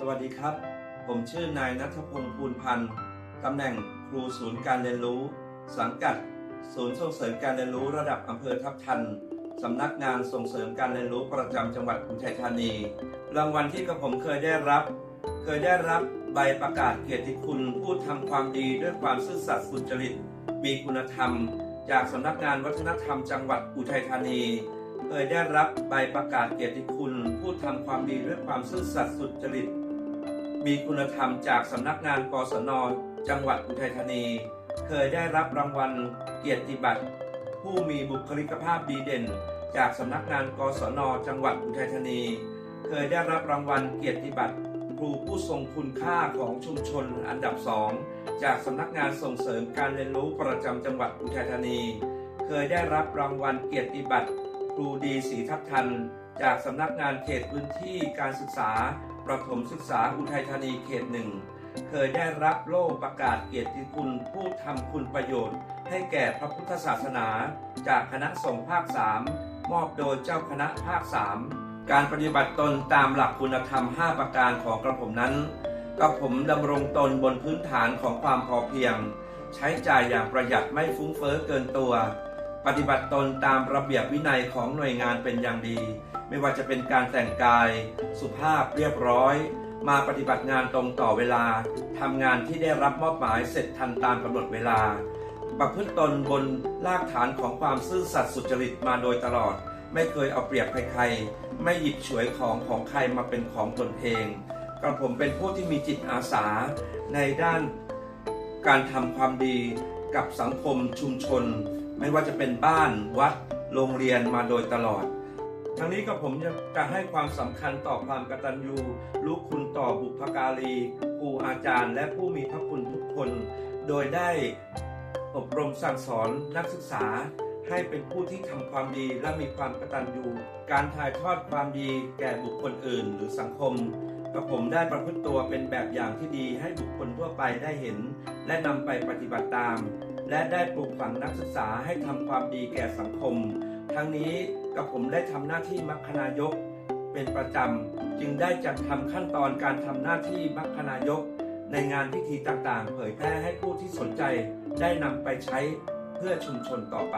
สวัสดีครับ ผมชื่อนายนัทพงศ์ภูลพันธ์ตำแหน่งครูศูนย์การเรียนรู้ สังกัด ศูนย์ส่งเสริมการเรียนรู้ระดับอำเภอทับทันสำนักงานส่งเสริมการเรียนรู้ประจำจังหวัดอุทัยธานี รางวัลที่กระผมเคยได้รับ เคยได้รับใบประกาศเกียรติคุณผู้ทำความดีด้วยความซื่อสัตย์สุจริต มีคุณธรรม จากสำนักงานวัฒนธรรมจังหวัดอุทัยธานี เคยได้รับใบประกาศเกียรติคุณผู้ทำความดีด้วยความซื่อสัตย์สุจริต มีคุณธรรมจากสำนักงานกศนจังหวัดอุทัยธานี เคยได้รับรางวัลเกียรติบัตร ผู้มีบุคลิกภาพดีเด่น จากสำนักงานกศนจังหวัดอุทัยธานี เคยได้รับรางวัลเกียรติบัตรครูผู้ทรงคุณค่าของชุมชนอันดับสองจากสำนักงานส่งเสริมการเรียนรู้ประจำจังหวัดอุทัยธานี เคยได้รับรางวัลเกียรติบัตรครูดีศรีทับทัน จากสำนักงานเขตพื้นที่การศึกษา ประถมศึกษาอุทัยธานีเขตหนึ่งเคยได้รับโล่ประกาศเกียรติคุณผู้ทำคุณประโยชน์ ให้แก่พระพุทธศาสนา จากคณะสงฆ์ภาค3มอบโดยเจ้าคณะภาค3การปฏิบัติตนตามหลักคุณธรรม 5 ประการของกระผมนั้นกระผมดำรงตนบนพื้นฐานของความพอเพียง ใช้จ่ายอย่างประหยัดไม่ฟุ้งเฟ้อเกินตัว ปฏิบัติตนตามระเบียบวินัยของหน่วยงานเป็นอย่างดี ไม่ว่าจะเป็นการแต่งกาย สุภาพเรียบร้อย มาปฏิบัติงานตรงต่อเวลาทำงานที่ได้รับมอบหมายเสร็จทันตามกำหนดเวลา ประพฤติตนบนรากฐานของความซื่อสัตย์สุจริตมาโดยตลอด ไม่เคยเอาเปรียบใครๆ ไม่หยิบฉวยของของใครมาเป็นของตนเองกระผมเป็นผู้ที่มีจิตอาสาในด้านการทำความดี กับสังคมชุมชน ไม่ว่าจะเป็นบ้านวัด โรงเรียนมาโดยตลอด ทั้งนี้ก็ผมจะให้ความสำคัญต่อความกตัญญูรู้คุณต่อบุพการีครูอาจารย์ และผู้มีพระคุณทุกคน โดยได้อบรมสั่งสอนนักศึกษาให้เป็นผู้ที่ทำความดีและมีความกตัญญูการถ่ายทอดความดีแก่บุคคลอื่นหรือสังคม กระผมได้ประพฤติตัวเป็นแบบอย่างที่ดีให้บุคคลทั่วไปได้เห็น และนำไปปฏิบัติตาม และได้ปลูกฝังนักศึกษาให้ทำความดีแก่สังคม ทั้งนี้กับผมได้ทำหน้าที่มัคคณายก เป็นประจำจึงได้จัดทำขั้นตอนการทำหน้าที่มัคคณายก ในงานพิธีต่างๆ เผยแพร่ให้ผู้ที่สนใจได้นำไปใช้เพื่อชุมชนต่อไป